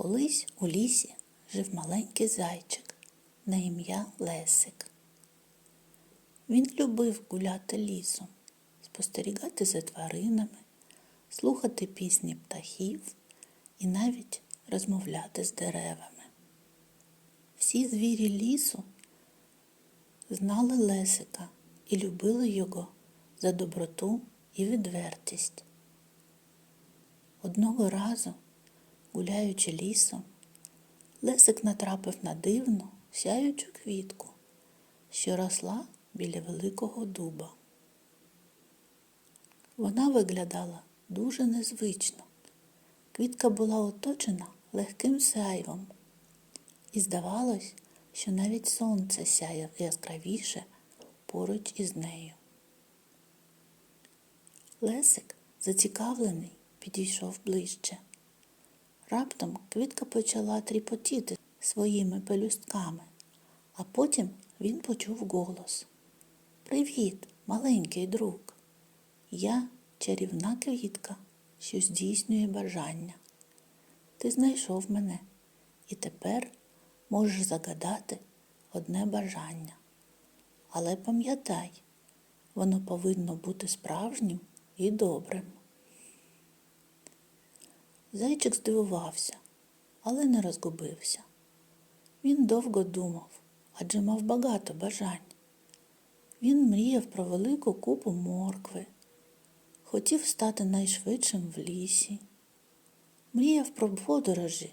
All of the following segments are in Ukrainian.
Колись у лісі жив маленький зайчик на ім'я Лесик. Він любив гуляти лісом, спостерігати за тваринами, слухати пісні птахів і навіть розмовляти з деревами. Всі звірі лісу знали Лесика і любили його за доброту і відвертість. Одного разу, гуляючи лісом, Лесик натрапив на дивну сяючу квітку, що росла біля великого дуба. Вона виглядала дуже незвично. Квітка була оточена легким сяйвом, і здавалось, що навіть сонце сяє яскравіше поруч із нею. Лесик, зацікавлений, підійшов ближче. Раптом квітка почала тріпотіти своїми пелюстками, а потім він почув голос. Привіт, маленький друг. Я чарівна квітка, що здійснює бажання. Ти знайшов мене і тепер можеш загадати одне бажання. Але пам'ятай, воно повинно бути справжнім і добрим. Зайчик здивувався, але не розгубився. Він довго думав, адже мав багато бажань. Він мріяв про велику купу моркви, хотів стати найшвидшим в лісі, мріяв про подорожі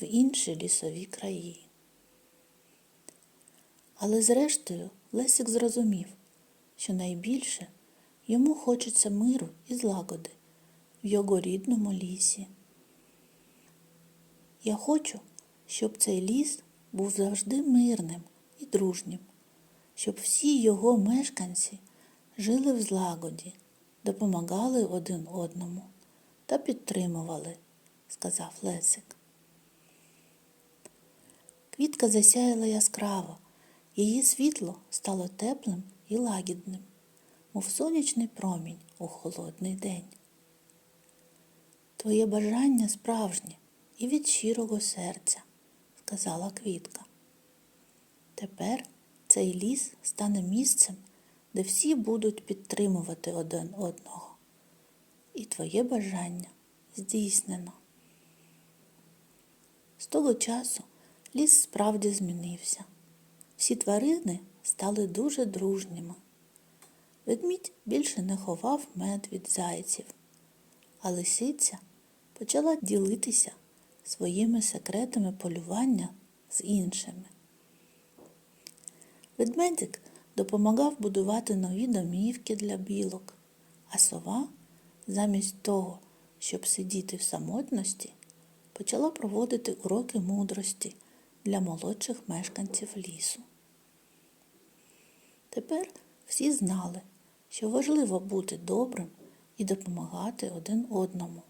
в інші лісові краї. Але зрештою Лесик зрозумів, що найбільше йому хочеться миру і злагоди в його рідному лісі. Я хочу, щоб цей ліс був завжди мирним і дружнім, щоб всі його мешканці жили в злагоді, допомагали один одному та підтримували, сказав Лесик. Квітка засяяла яскраво, її світло стало теплим і лагідним, мов сонячний промінь у холодний день. Твоє бажання справжнє і від щирого серця, сказала Квітка. Тепер цей ліс стане місцем, де всі будуть підтримувати один одного. І твоє бажання здійснено. З того часу ліс справді змінився. Всі тварини стали дуже дружніми. Ведмідь більше не ховав мед від зайців, а лисиця почала ділитися своїми секретами полювання з іншими. Ведмедик допомагав будувати нові домівки для білок, а сова, замість того, щоб сидіти в самотності, почала проводити уроки мудрості для молодших мешканців лісу. Тепер всі знали, що важливо бути добрим і допомагати один одному,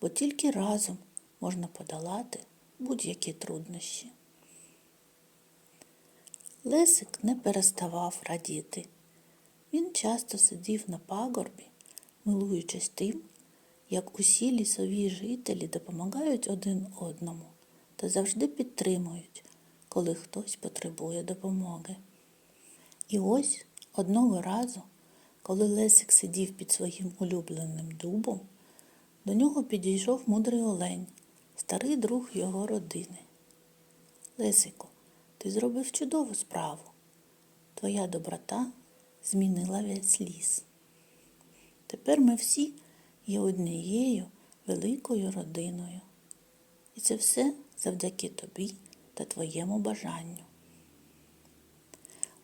бо тільки разом можна подолати будь-які труднощі. Лесик не переставав радіти. Він часто сидів на пагорбі, милуючись тим, як усі лісові жителі допомагають один одному та завжди підтримують, коли хтось потребує допомоги. І ось одного разу, коли Лесик сидів під своїм улюбленим дубом, до нього підійшов мудрий олень, старий друг його родини. Лесику, ти зробив чудову справу. Твоя доброта змінила весь ліс. Тепер ми всі є однією великою родиною. І це все завдяки тобі та твоєму бажанню.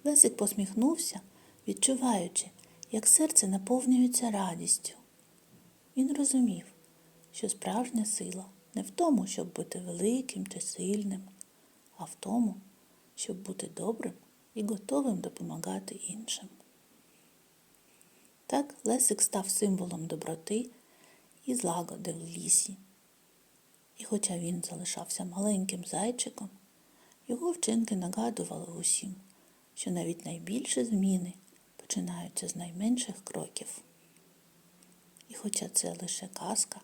Лесик посміхнувся, відчуваючи, як серце наповнюється радістю. Він розумів, що справжня сила не в тому, щоб бути великим чи сильним, а в тому, щоб бути добрим і готовим допомагати іншим. Так Лесик став символом доброти і злагоди в лісі. І хоча він залишався маленьким зайчиком, його вчинки нагадували усім, що навіть найбільші зміни починаються з найменших кроків. І хоча це лише казка,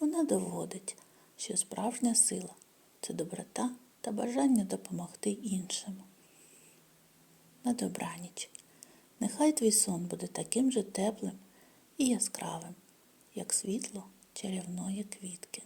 вона доводить, що справжня сила це доброта та бажання допомогти іншим. На добраніч. Нехай твій сон буде таким же теплим і яскравим, як світло чарівної квітки.